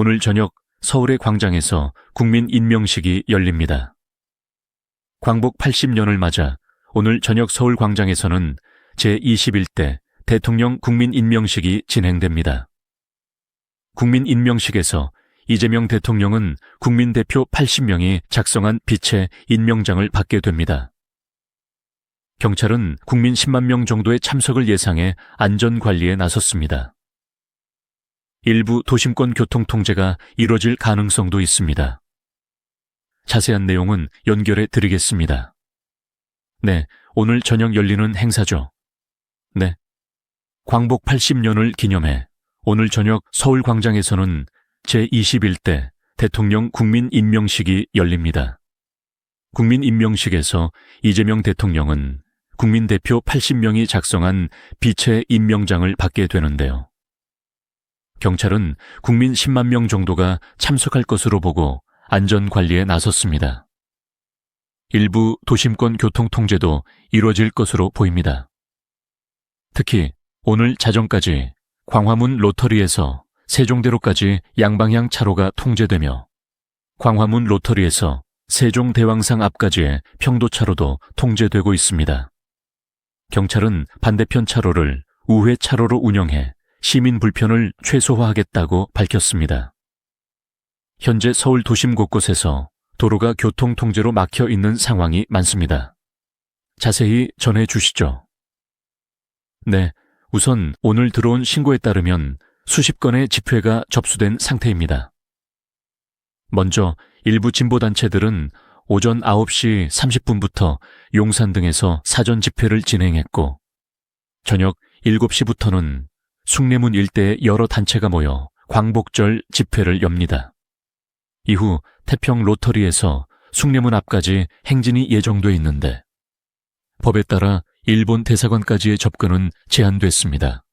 오늘 저녁 서울의 광장에서 국민 임명식이 열립니다. 광복 80년을 맞아 오늘 저녁 서울 광장에서는 제21대 대통령 국민 임명식이 진행됩니다. 국민 임명식에서 이재명 대통령은 국민 대표 80명이 작성한 빛의 임명장을 받게 됩니다. 경찰은 국민 10만 명 정도의 참석을 예상해 안전 관리에 나섰습니다. 일부 도심권 교통 통제가 이뤄질 가능성도 있습니다. 자세한 내용은 연결해 드리겠습니다. 네, 오늘 저녁 열리는 행사죠. 네. 광복 80년을 기념해 오늘 저녁 서울 광장에서는 제21대 대통령 국민 임명식이 열립니다. 국민 임명식에서 이재명 대통령은 국민 대표 80명이 작성한 빛의 임명장을 받게 되는데요. 경찰은 국민 10만 명 정도가 참석할 것으로 보고 안전 관리에 나섰습니다. 일부 도심권 교통 통제도 이루어질 것으로 보입니다. 특히 오늘 자정까지 광화문 로터리에서 세종대로까지 양방향 차로가 통제되며 광화문 로터리에서 세종대왕상 앞까지의 평도차로도 통제되고 있습니다. 경찰은 반대편 차로를 우회 차로로 운영해 시민 불편을 최소화하겠다고 밝혔습니다. 현재 서울 도심 곳곳에서 도로가 교통 통제로 막혀 있는 상황이 많습니다. 자세히 전해 주시죠. 네, 우선 오늘 들어온 신고에 따르면 수십 건의 집회가 접수된 상태입니다. 먼저 일부 진보단체들은 오전 9시 30분부터 용산 등에서 사전 집회를 진행했고, 저녁 7시부터는 숭례문 일대에 여러 단체가 모여 광복절 집회를 엽니다. 이후 태평 로터리에서 숭례문 앞까지 행진이 예정돼 있는데 법에 따라 일본 대사관까지의 접근은 제한됐습니다.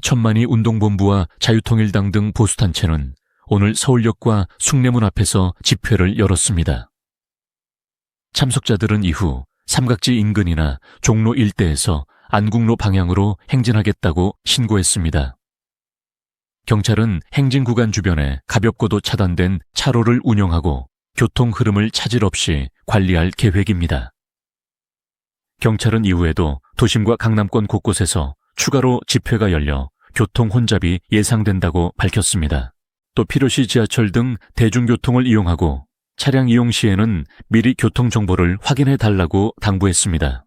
천만이 운동본부와 자유통일당 등 보수단체는 오늘 서울역과 숭례문 앞에서 집회를 열었습니다. 참석자들은 이후 삼각지 인근이나 종로 일대에서 안국로 방향으로 행진하겠다고 신고했습니다. 경찰은 행진 구간 주변에 가볍고도 차단된 차로를 운영하고 교통 흐름을 차질 없이 관리할 계획입니다. 경찰은 이후에도 도심과 강남권 곳곳에서 추가로 집회가 열려 교통 혼잡이 예상된다고 밝혔습니다. 또 필요시 지하철 등 대중교통을 이용하고 차량 이용 시에는 미리 교통 정보를 확인해 달라고 당부했습니다.